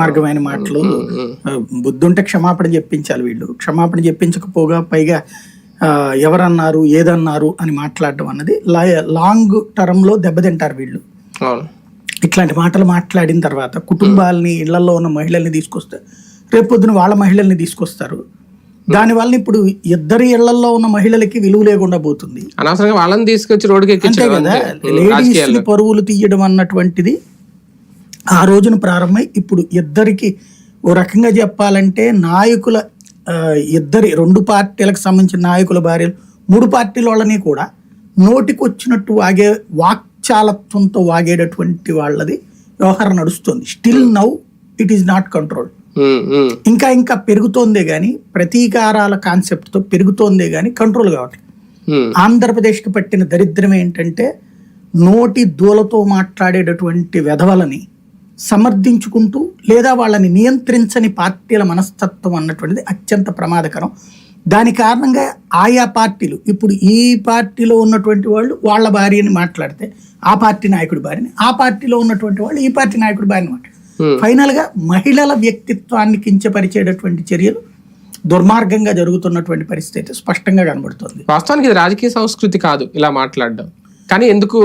మార్గమైన మాటలు. ఆ, బుద్ధి ఉంటే క్షమాపణ చెప్పించాలి వీళ్ళు. క్షమాపణ చెప్పించకపోగా పైగా ఎవరన్నారు ఏదన్నారు అని మాట్లాడడం అన్నది లాంగ్ టర్మ్లో దెబ్బతింటారు వీళ్ళు. ఇట్లాంటి మాటలు మాట్లాడిన తర్వాత కుటుంబాలని ఇళ్ళలో ఉన్న మహిళల్ని తీసుకొస్తే రేపొద్దున వాళ్ళ మహిళల్ని తీసుకొస్తారు. దానివల్ల ఇప్పుడు ఇద్దరి ఇళ్ళలో ఉన్న మహిళలకి విలువ లేకుండా పోతుంది. అనవసరంగా వాళ్ళని తీసుకొచ్చి రోడ్డుకి అంతే కదా లేడీస్ పరువులు తీయడం అన్నటువంటిది ఆ రోజున ప్రారంభమై ఇప్పుడు ఇద్దరికి ఓ రకంగా చెప్పాలంటే నాయకుల ఇద్దరి రెండు పార్టీలకు సంబంధించిన నాయకుల భార్యలు మూడు పార్టీల వాళ్ళని కూడా నోటికి వచ్చినట్టు వాగే వాక్చాలత్వంతో వాగేటటువంటి వాళ్ళది వ్యవహారం నడుస్తుంది. Still now it is not control ఇంకా ఇంకా పెరుగుతోందే కానీ ప్రతీకారాల కాన్సెప్ట్తో పెరుగుతోందే కానీ కంట్రోల్ కావట్లేదు ఆంధ్రప్రదేశ్కి పట్టిన దరిద్రం ఏంటంటే నోటి దూలతో మాట్లాడేటటువంటి వెధవలని సమర్థించుకుంటూ లేదా వాళ్ళని నియంత్రించని పార్టీల మనస్తత్వం అన్నటువంటిది అత్యంత ప్రమాదకరం. దాని కారణంగా ఆయా పార్టీలు ఇప్పుడు ఈ పార్టీలో ఉన్నటువంటి వాళ్ళు వాళ్ళ భార్యని మాట్లాడితే ఆ పార్టీ నాయకుడి భార్యని ఆ పార్టీలో ఉన్నటువంటి వాళ్ళు ఈ పార్టీ నాయకుడి భార్యని. ఫైనల్గా మహిళల వ్యక్తిత్వాన్ని కించపరిచేటటువంటి చర్యలు దుర్మార్గంగా జరుగుతున్నటువంటి పరిస్థితి అయితే స్పష్టంగా కనబడుతుంది. వాస్తవానికి ఇది రాజకీయ సంస్కృతి కాదు ఇలా మాట్లాడడం. కానీ ఎందుకు